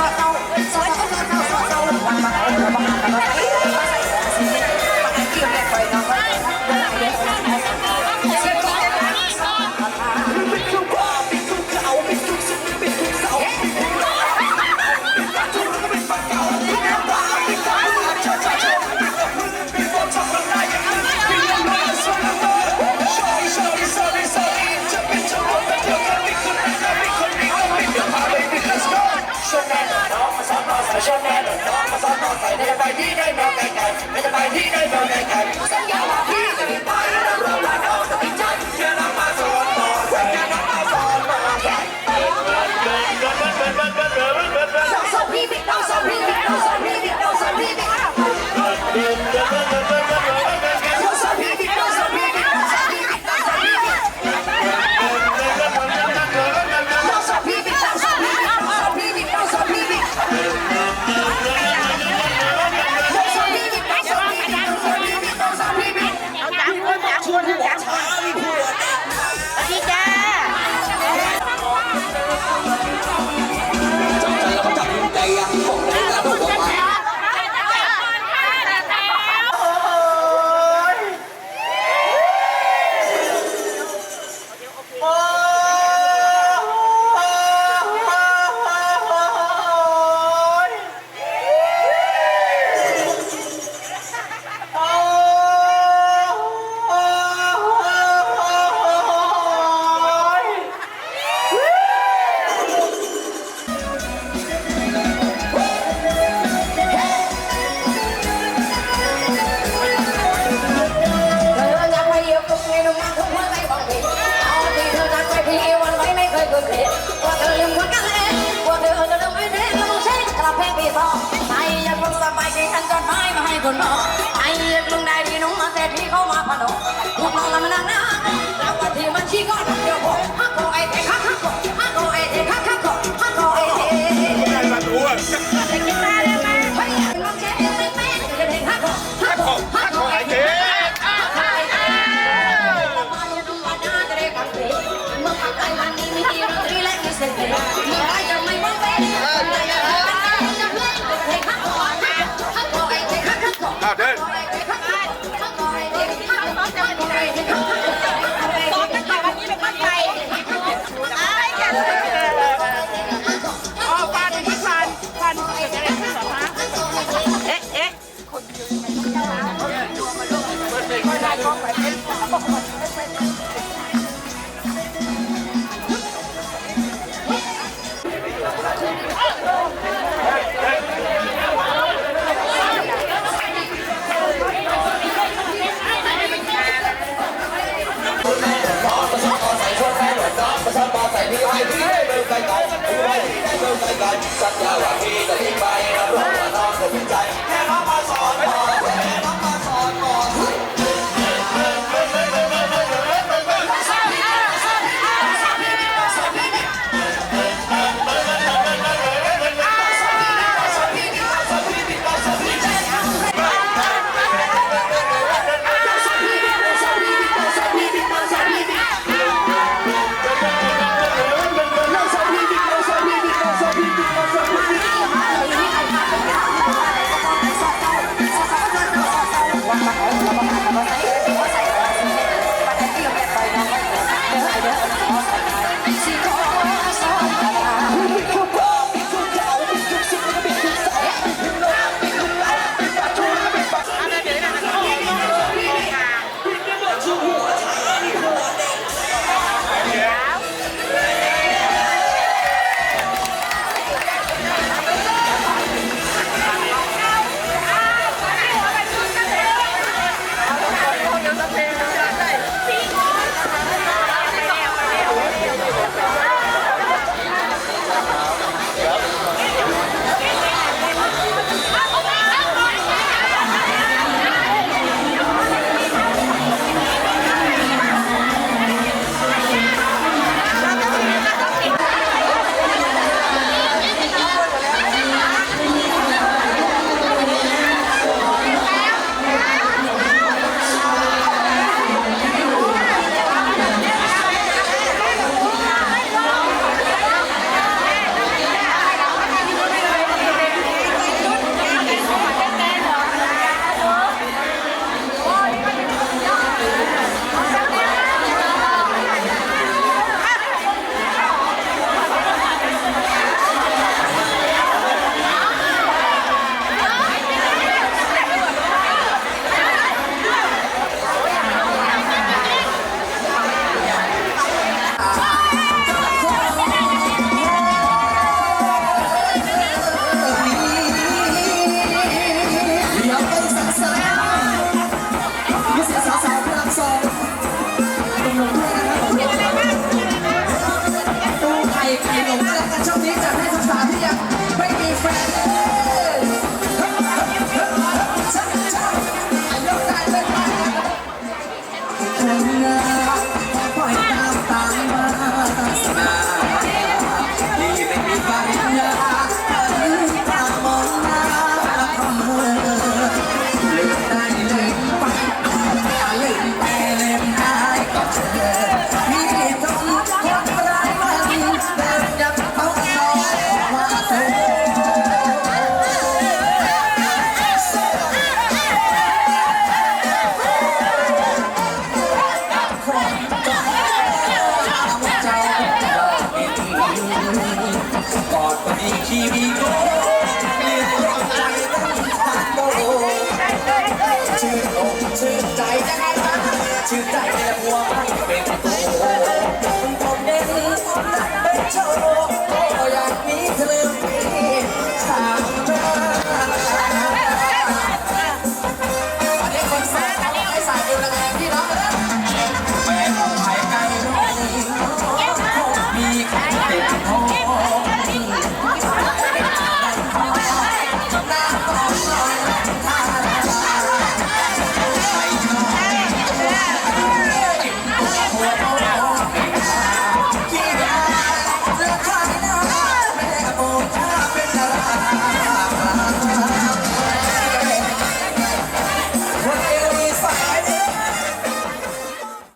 Tao คนน้อ งไอ้ลุงได้ดีน้องมาแต่ที่เขามาพนมลูกน้องละมันางนะแล้ววันที่มันชี้ก็เดี๋ยวผมฮักโกไอ้เด็กฮักฮักโกฮักโกไอ้เด็กฮักฮักโกฮักโกไอ้เด็ก like ชื่นอกชื่นใจจะได้ฟังชื่นใจในหัวมันเป็นตัวผมเด่นผมนักเป็นโชว์